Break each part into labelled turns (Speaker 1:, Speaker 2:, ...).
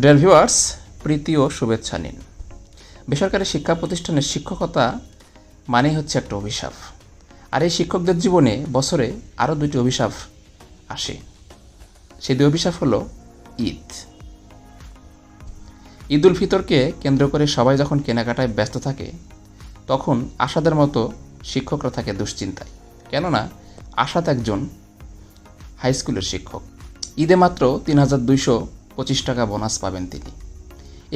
Speaker 1: Dear viewers প্রীতি ও শুভেচ্ছা নিন। বেসরকারি শিক্ষা প্রতিষ্ঠানের শিক্ষকতা মানেই হচ্ছে একটা অভিশাপ। আর এই শিক্ষকদের জীবনে বছরে আরও দুটি অভিশাপ আসে। সেই দুই অভিশাপ হলো ঈদ। ঈদ উল ফিতরকে কেন্দ্র করে সবাই যখন কেনাকাটায় ব্যস্ত থাকে, তখন আশাদের মতো শিক্ষকরা থাকে দুশ্চিন্তায়। কেননা আশাদ একজন হাই স্কুলের শিক্ষক। ঈদে মাত্র তিন হাজার দুইশো পঁচিশ টাকা বোনাস পাবেন তিনি।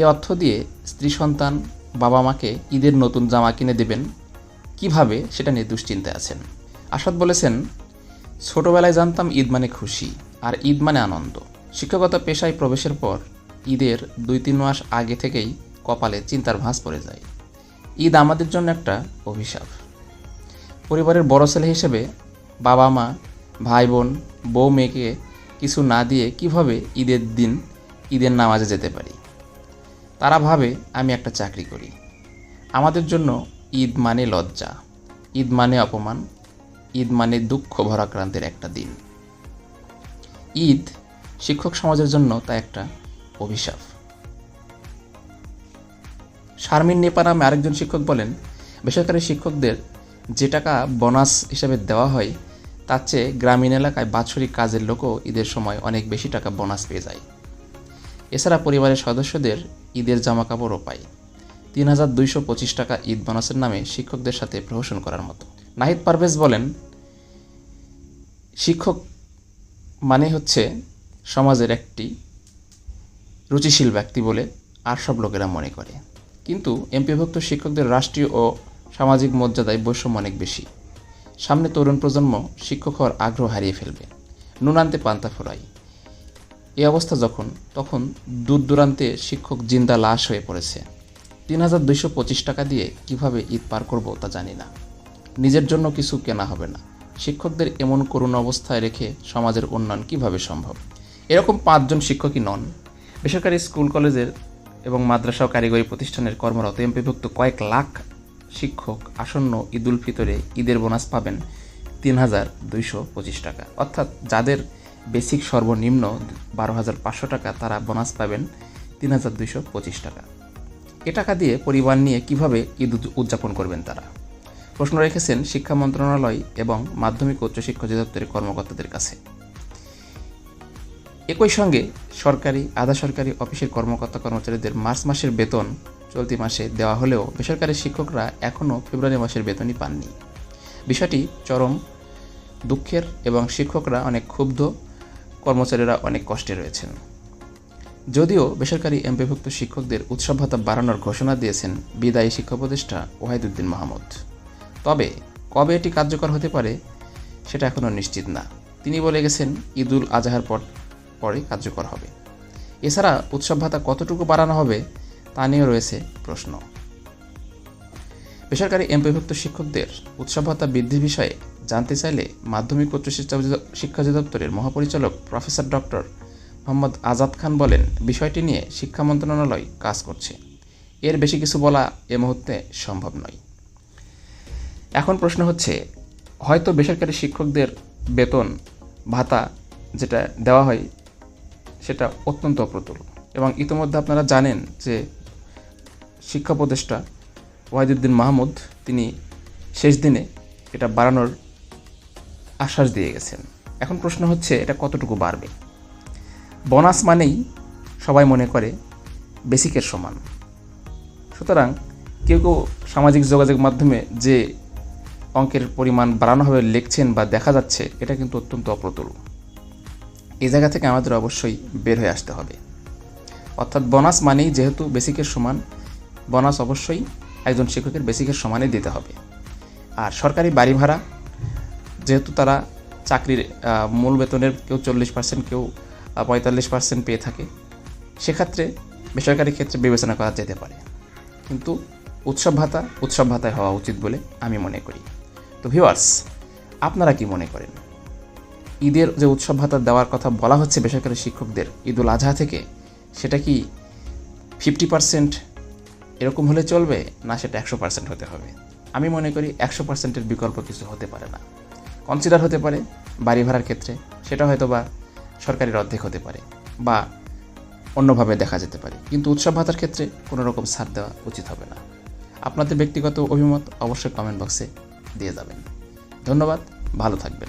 Speaker 1: এ অর্থ দিয়ে স্ত্রী সন্তান বাবা মাকে ঈদের নতুন জামা কিনে দেবেন। কীভাবে? সেটা নিয়ে দুশ্চিন্তায় আছেন। আসাদ বলেছেন, ছোটবেলায় জানতাম ঈদ মানে খুশি, আর ঈদ মানে আনন্দ। শিক্ষকতা পেশায় প্রবেশের পর ঈদের দুই তিন মাস আগে থেকেই কপালে চিন্তার ভাঁজ পড়ে যায়। ঈদ আমাদের জন্য একটা অভিশাপ। পরিবারের বড় ছেলে হিসেবে বাবা মা, ভাই বোন, বউ মেয়েকে কিছু না দিয়ে কীভাবে ঈদের দিন ঈদের নামাজে যেতে পারি। তারা ভাবে, আমি একটা চাকরি করি। আমাদের জন্য ঈদ মানে লজ্জা, ঈদ মানে অপমান, ঈদ মানে দুঃখ ভরাক্রান্তের একটা দিন। ঈদ শিক্ষক সমাজের জন্য তা একটা অভিশাপ। শারমিন নেপা নামে আরেকজন শিক্ষক বলেন, বেসরকারি শিক্ষকদের যে টাকা বোনাস হিসেবে দেওয়া হয়, তার চেয়ে গ্রামীণ এলাকায় বাৎসরিক কাজের লোকও ঈদের সময় অনেক বেশি টাকা বোনাস পেয়ে যায়। এছাড়া পরিবারের সদস্যদের ঈদের জামা কাপড়ও পায়। তিন হাজার দুইশো পঁচিশ টাকা ঈদ বোনাসের নামে শিক্ষকদের সাথে প্রহসন করার মতো। নাহিদ পারভেজ বলেন, শিক্ষক মানে হচ্ছে সমাজের একটি রুচিশীল ব্যক্তি বলে আর সব লোকেরা মনে করে। কিন্তু এমপিভুক্ত শিক্ষকদের রাষ্ট্রীয় ও সামাজিক মর্যাদায় বৈষম্য অনেক বেশি। সামনে তরুণ প্রজন্ম শিক্ষক হওয়ার আগ্রহ হারিয়ে ফেলবে। নুনান্তে পান্তা ফোরাই এই অবস্থা যখন, তখন দূর দূরান্তে শিক্ষক জিন্দা লাশ হয়ে পড়েছে। তিন হাজার দুইশো পঁচিশ টাকা দিয়ে কীভাবে ঈদ পার করব তা জানি না। নিজের জন্য কিছু কেনা হবে না। শিক্ষকদের এমন করুণ অবস্থায় রেখে সমাজের উন্নয়ন কীভাবে সম্ভব? এরকম পাঁচজন শিক্ষকই নন। বেসরকারি স্কুল, কলেজের এবং মাদ্রাসা ও কারিগরি প্রতিষ্ঠানের কর্মরত এমপিভুক্ত কয়েক লাখ শিক্ষক আসন্ন ঈদুল ফিতরে ঈদের বোনাস পাবেন তিন হাজার দুইশো পঁচিশ টাকা। অর্থাৎ যাদের বেসিক সর্বনিম্ন বারো হাজার পাঁচশো টাকা তারা বোনাস পাবেন তিন হাজার দুইশো পঁচিশ টাকা। এ টাকা দিয়ে পরিবার নিয়ে কীভাবে ঈদ উদযাপন করবেন তারা? প্রশ্ন রেখেছেন শিক্ষা মন্ত্রণালয় এবং মাধ্যমিক ও উচ্চশিক্ষা অধিদপ্তরের কর্মকর্তাদের কাছে। একই সঙ্গে সরকারি, আধা সরকারি অফিসের কর্মকর্তা কর্মচারীদের মার্চ মাসের বেতন চলতি মাসে দেওয়া হলেও বেসরকারি শিক্ষকরা এখনও ফেব্রুয়ারি মাসের বেতনই পাননি। বিষয়টি চরম দুঃখের এবং শিক্ষকরা অনেক ক্ষুব্ধ কর্মচারীরা অনেক কষ্টে রয়েছেন। যদিও বেসরকারি এমপিভুক্ত শিক্ষকদের উৎসব ভাতা বাড়ানোর ঘোষণা দিয়েছেন বিদায়ী শিক্ষা উপদেষ্টা ওয়াহিদুদ্দিন মাহমুদ। তবে কবে এটি কার্যকর হতে পারে, সেটা এখনও নিশ্চিত না। তিনি বলে গেছেন, ঈদুল আজহার পর পরে কার্যকর হবে। এছাড়া উৎসব ভাতা কতটুকু বাড়ানো হবে, তা নিয়েও রয়েছে প্রশ্ন। বেসরকারি এমপিভুক্ত শিক্ষকদের উৎসব ভাতা বৃদ্ধির বিষয়ে জানতে চাইলে মাধ্যমিক উচ্চ শিক্ষা অধিদ- শিক্ষা অধিদপ্তরের মহাপরিচালক প্রফেসর ডক্টর মোহাম্মদ আজাদ খান বলেন, বিষয়টি নিয়ে শিক্ষা মন্ত্রণালয় কাজ করছে। এর বেশি কিছু বলা এ মুহূর্তে সম্ভব নয়। এখন প্রশ্ন হচ্ছে, হয়তো বেসরকারি শিক্ষকদের বেতন, ভাতা যেটা দেওয়া হয়, সেটা অত্যন্ত অপ্রতুল। এবং ইতিমধ্যে আপনারা জানেন যে শিক্ষা উপদেষ্টা ওয়াহিদুদ্দিন মাহমুদ, তিনি শেষ দিনে এটা বাড়ানোর আশ্বাস দিয়ে গেছেন। এখন প্রশ্ন হচ্ছে, এটা কতটুকু বাড়বে? বোনাস মানেই সবাই মনে করে বেসিকের সমান। সুতরাং কেউ কেউ সামাজিক যোগাযোগ মাধ্যমে যে অঙ্কের পরিমাণ বাড়ানো হবে, লিখছেন বা দেখা যাচ্ছে, এটা কিন্তু অত্যন্ত অপ্রতুল। এই জায়গা থেকে আমাদের অবশ্যই বের হয়ে আসতে হবে। অর্থাৎ বোনাস মানেই যেহেতু বেসিকের সমান, বোনাস অবশ্যই একজন শিক্ষকের বেসিকের সমানে দিতে হবে। আর সরকারি বাড়ি ভাড়া, যেহেতু তারা চাকরির মূল বেতনের কেউ চল্লিশ পার্সেন্ট কেউ পঁয়তাল্লিশ পার্সেন্ট পেয়ে থাকে, সেক্ষেত্রে বেসরকারি ক্ষেত্রে বিবেচনা করা যেতে পারে। কিন্তু উৎসব ভাতা, উৎসব ভাতায় হওয়া উচিত বলে আমি মনে করি। তো ভিউয়ার্স আপনারা কি মনে করেন? ঈদের যে উৎসব ভাতা দেওয়ার কথা বলা হচ্ছে বেসরকারি শিক্ষকদের ঈদুল আজহা থেকে, সেটা কি ফিফটি পার্সেন্ট এরকম হলে চলবে না সেটা একশো পার্সেন্ট হতে হবে? আমি মনে করি একশো পার্সেন্টের বিকল্প কিছু হতে পারে না। কনসিডার হতে পারে বাড়ি ভাড়ার ক্ষেত্রে, সেটা হয়তো বা সরকারের অর্ধেক হতে পারে বা অন্যভাবে দেখা যেতে পারে। কিন্তু উৎসব ভাতার ক্ষেত্রে কোনো রকম ছাড় দেওয়া উচিত হবে না। আপনাদের ব্যক্তিগত অভিমত অবশ্যই কমেন্ট বক্সে দিয়ে যাবেন। ধন্যবাদ, ভালো থাকবেন।